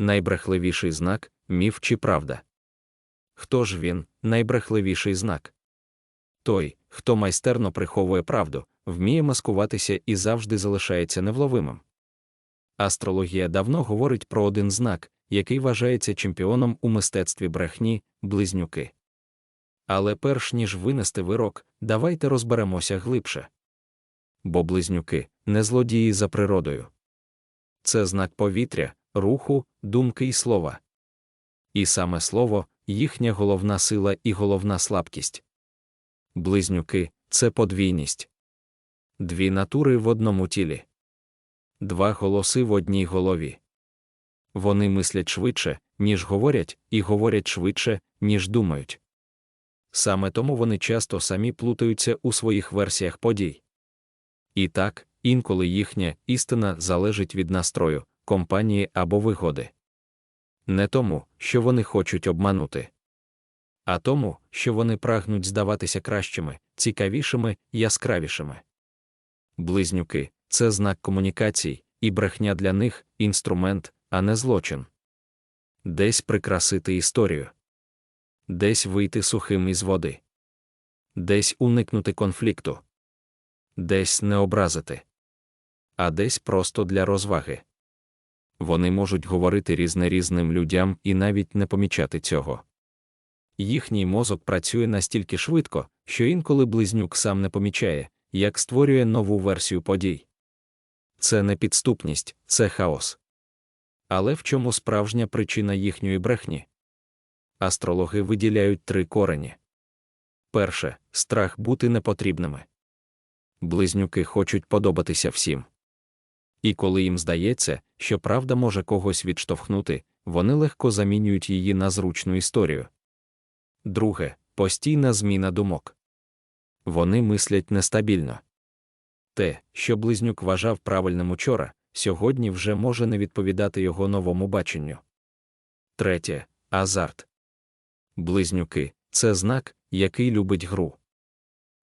найбрехливіший знак, міф чи правда. Хто ж він, найбрехливіший знак? Той, хто майстерно приховує правду, вміє маскуватися і завжди залишається невловимим. Астрологія давно говорить про один знак, який вважається чемпіоном у мистецтві брехні, близнюки. Але перш ніж винести вирок, давайте розберемося глибше. Бо близнюки не злодії за природою. Це знак повітря, руху, думки і слова. І саме слово їхня головна сила і головна слабкість. Близнюки це подвійність. Дві натури в одному тілі, два голоси в одній голові. Вони мислять швидше, ніж говорять, і говорять швидше, ніж думають. Саме тому вони часто самі плутаються у своїх версіях подій. І так, інколи їхня істина залежить від настрою, компанії або вигоди. Не тому, що вони хочуть обманути, а тому, що вони прагнуть здаватися кращими, цікавішими, яскравішими. Близнюки це знак комунікацій, і брехня для них інструмент, а не злочин. Десь прикрасити історію, десь вийти сухим із води, десь уникнути конфлікту, десь не образити, а десь просто для розваги. Вони можуть говорити різне різним людям і навіть не помічати цього. Їхній мозок працює настільки швидко, що інколи близнюк сам не помічає, як створює нову версію подій. Це не підступність, це хаос. Але в чому справжня причина їхньої брехні? Астрологи виділяють три корені. Перше страх бути непотрібними. Близнюки хочуть подобатися всім. І коли їм здається, що правда може когось відштовхнути, вони легко замінюють її на зручну історію. Друге постійна зміна думок. Вони мислять нестабільно. Те, що близнюк вважав правильним учора, сьогодні вже може не відповідати його новому баченню. Третє азарт. Близнюки це знак, який любить гру.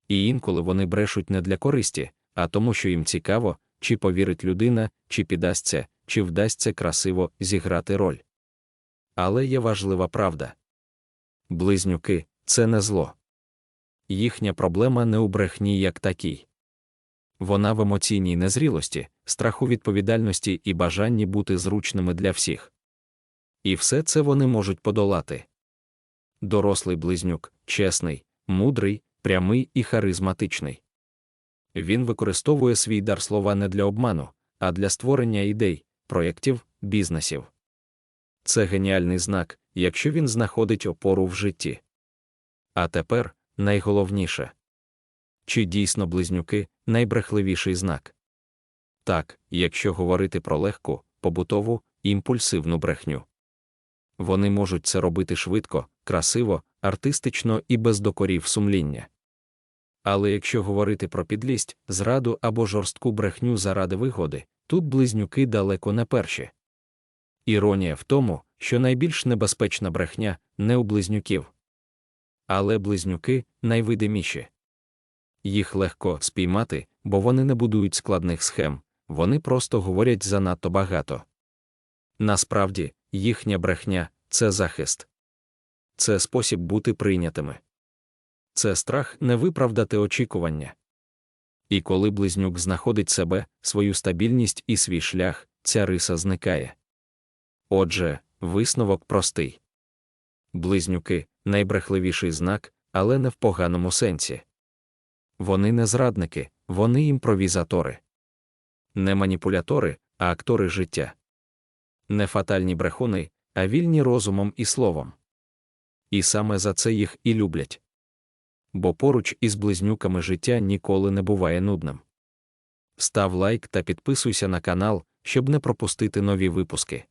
І інколи вони брешуть не для користі, а тому, що їм цікаво, чи повірить людина, чи піддасться, чи вдасться красиво зіграти роль. Але є важлива правда близнюки це не зло. Їхня проблема не у брехні як такій. Вона в емоційній незрілості, страху відповідальності і бажанні бути зручними для всіх. І все це вони можуть подолати. Дорослий близнюк, чесний, мудрий, прямий і харизматичний. Він використовує свій дар слова не для обману, а для створення ідей, проєктів, бізнесів. Це геніальний знак, якщо він знаходить опору в житті. А тепер найголовніше чи дійсно близнюки найбрехливіший знак? Так, якщо говорити про легку, побутову, імпульсивну брехню. Вони можуть це робити швидко, красиво, артистично і без докорів сумління. Але якщо говорити про підлість, зраду або жорстку брехню заради вигоди, тут близнюки далеко не перші. Іронія в тому, що найбільш небезпечна брехня не у близнюків. Але близнюки найвидиміші. Їх легко спіймати, бо вони не будують складних схем, вони просто говорять занадто багато. Насправді, їхня брехня це захист, це спосіб бути прийнятими, це страх не виправдати очікування. І коли близнюк знаходить себе, свою стабільність і свій шлях, ця риса зникає. Отже, висновок простий. Близнюки найбрехливіший знак, але не в поганому сенсі. Вони не зрадники, вони імпровізатори, не маніпулятори, а актори життя, не фатальні брехуни, а вільні розумом і словом. І саме за це їх і люблять. Бо поруч із близнюками життя ніколи не буває нудним. Став лайк та підписуйся на канал, щоб не пропустити нові випуски.